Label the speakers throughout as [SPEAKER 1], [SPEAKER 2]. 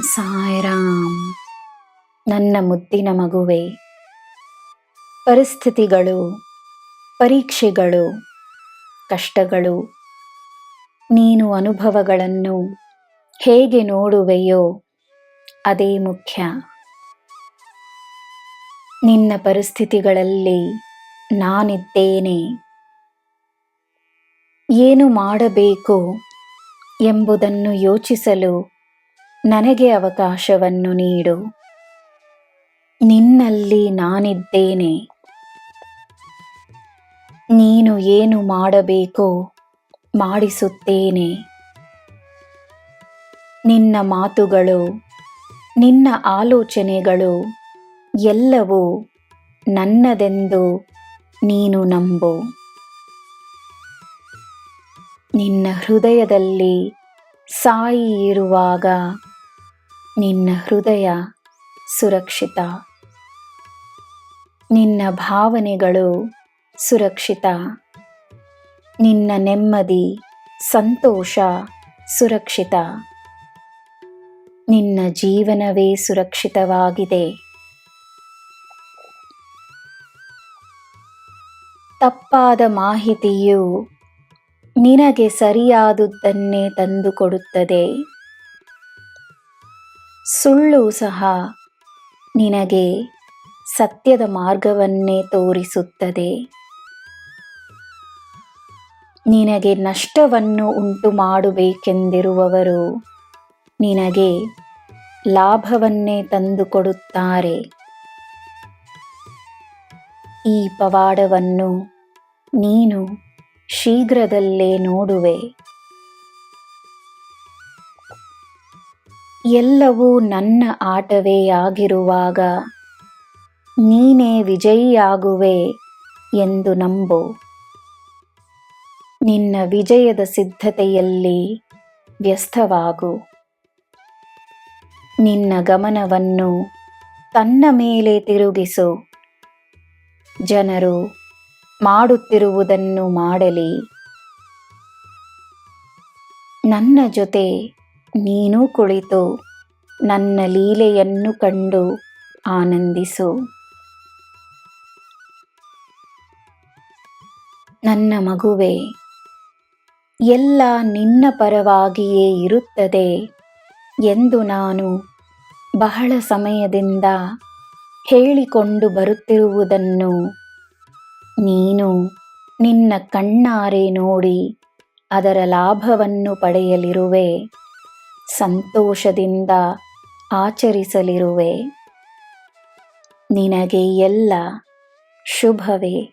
[SPEAKER 1] ಸಾಯ್ರಾಮ್. ನನ್ನ ಮುದ್ದಿನ ಮಗುವೆ, ಪರಿಸ್ಥಿತಿಗಳು, ಪರೀಕ್ಷೆಗಳು, ಕಷ್ಟಗಳು, ನೀನು ಅನುಭವಗಳನ್ನು ಹೇಗೆ ನೋಡುವೆಯೋ ಅದೇ ಮುಖ್ಯ. ನಿನ್ನ ಪರಿಸ್ಥಿತಿಗಳಲ್ಲಿ ನಾನಿದ್ದೇನೆ. ಏನು ಮಾಡಬೇಕು ಎಂಬುದನ್ನು ಯೋಚಿಸಲು ನನಗೆ ಅವಕಾಶವನ್ನು ನೀಡು. ನಿನ್ನಲ್ಲಿ ನಾನಿದ್ದೇನೆ. ನೀನು ಏನು ಮಾಡಬೇಕೋ ಮಾಡಿಸುತ್ತೇನೆ. ನಿನ್ನ ಮಾತುಗಳು, ನಿನ್ನ ಆಲೋಚನೆಗಳು ಎಲ್ಲವೂ ನನ್ನದೆಂದು ನೀನು ನಂಬು. ನಿನ್ನ ಹೃದಯದಲ್ಲಿ ಸಾಯಿ ಇರುವಾಗ ನಿನ್ನ ಹೃದಯ ಸುರಕ್ಷಿತ. ನಿನ್ನ ಭಾವನೆಗಳು ಸುರಕ್ಷಿತ. ನಿನ್ನ ನೆಮ್ಮದಿ, ಸಂತೋಷ ಸುರಕ್ಷಿತ. ನಿನ್ನ ಜೀವನವೇ ಸುರಕ್ಷಿತವಾಗಿದೆ. ತಪ್ಪಾದ ಮಾಹಿತಿಯು ನಿನಗೆ ಸರಿಯಾದುದನ್ನೇ ತಂದುಕೊಡುತ್ತದೆ. ಸುಳ್ಳು ಸಹ ನಿನಗೆ ಸತ್ಯದ ಮಾರ್ಗವನ್ನೇ ತೋರಿಸುತ್ತದೆ. ನಿನಗೆ ನಷ್ಟವನ್ನು ಉಂಟು ಮಾಡಬೇಕೆಂದಿರುವವರು ನಿನಗೆ ಲಾಭವನ್ನೇ ತಂದುಕೊಡುತ್ತಾರೆ. ಈ ಪವಾಡವನ್ನು ನೀನು ಶೀಘ್ರದಲ್ಲೇ ನೋಡುವೆ. ಎಲ್ಲವೂ ನನ್ನ ಆಟವೇ ಆಗಿರುವಾಗ ನೀನೇ ವಿಜಯಿಯಾಗುವೆ ಎಂದು ನಂಬು. ನಿನ್ನ ವಿಜಯದ ಸಿದ್ಧತೆಯಲ್ಲಿ ವ್ಯಸ್ತವಾಗು. ನಿನ್ನ ಗಮನವನ್ನು ತನ್ನ ಮೇಲೆ ತಿರುಗಿಸು. ಜನರು ಮಾಡುತ್ತಿರುವುದನ್ನು ಮಾಡಲಿ. ನನ್ನ ಜೊತೆ ನೀನು ಕುಳಿತು ನನ್ನ ಲೀಲೆಯನ್ನು ಕಂಡು ಆನಂದಿಸು. ನನ್ನ ಮಗುವೆ, ಎಲ್ಲ ನಿನ್ನ ಪರವಾಗಿಯೇ ಇರುತ್ತದೆ ಎಂದು ನಾನು ಬಹಳ ಸಮಯದಿಂದ ಹೇಳಿಕೊಂಡು ಬರುತ್ತಿರುವುದನ್ನು ನೀನು ನಿನ್ನ ಕಣ್ಣಾರೆ ನೋಡಿ ಅದರ ಲಾಭವನ್ನು ಪಡೆಯಲಿರುವೆ. ಸಂತೋಷದಿಂದ ಆಚರಿಸಲಿರುವೆ. ನಿನಗೆ ಎಲ್ಲ ಶುಭವೇ.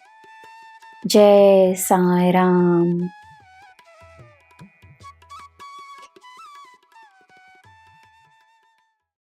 [SPEAKER 1] ಜಯ ಸಾಯಿರಾಮ್.